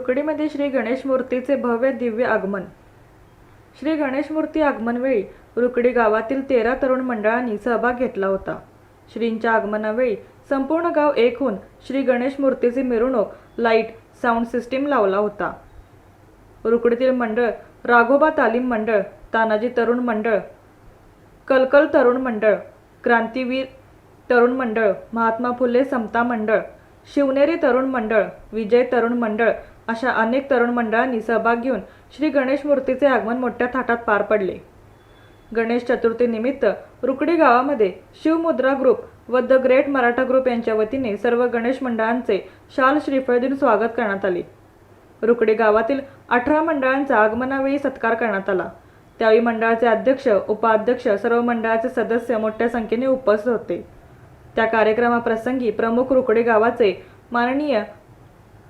रुकडीमध्ये श्री गणेश मूर्तीचे भव्य दिव्य आगमन. श्री गणेश मूर्ती आगमनवेळी रुकडी गावातील तेरा तरुण मंडळांनी सहभाग घेतला होता. श्रींच्या आगमनावेळी संपूर्ण गाव एक होऊन श्री गणेश मूर्तीची मिरवणूक लाइट साऊंड सिस्टीम लावला होता. रुकडीतील मंडळ राघोबा तालीम मंडळ तानाजी तरुण मंडळ कलकल तरुण मंडळ क्रांतीवीर तरुण मंडळ महात्मा फुले समता मंडळ शिवनेरी तरुण मंडळ विजय तरुण मंडळ अशा अनेक तरुण मंडळांनी सहभाग घेऊन श्री गणेश मूर्तीचे आगमन मोठ्या थाटात पार पडले. गणेश चतुर्थीनिमित्त रुकडी गावामध्ये शिवमुद्रा ग्रुप व द ग्रेट मराठा ग्रुप यांच्या वतीने सर्व गणेश मंडळांचे शाल श्रीफळ देऊन स्वागत करण्यात आले. रुकडी गावातील अठरा मंडळांचा आगमनावेळी सत्कार करण्यात आला. त्यावेळी मंडळाचे अध्यक्ष उपाध्यक्ष सर्व मंडळाचे सदस्य मोठ्या संख्येने उपस्थित होते. त्या कार्यक्रमाप्रसंगी प्रमुख रुकडे गावाचे माननीय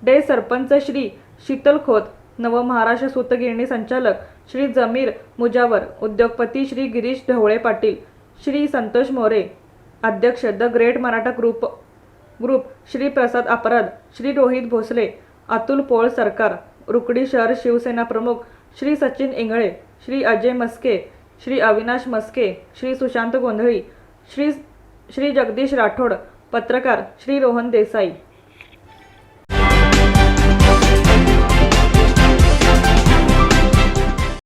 डे सरपंच श्री शीतल खोत नव महाराष्ट्र सूतगिरणी संचालक श्री जमीर मुजावर उद्योगपती श्री गिरीश ढवळे पाटील श्री संतोष मोरे अध्यक्ष the great Maratha group group Shri Prasad Aparadh Shri Rohit Bhosale Atul पोळ सरकार रुकडी शहर शिवसेना प्रमुख श्री सचिन इंगळे श्री अजय मस्के श्री अविनाश मस्के श्री सुशांत गोंधळी श्री श्री जगदीश राठोड पत्रकार श्री रोहन देसाई.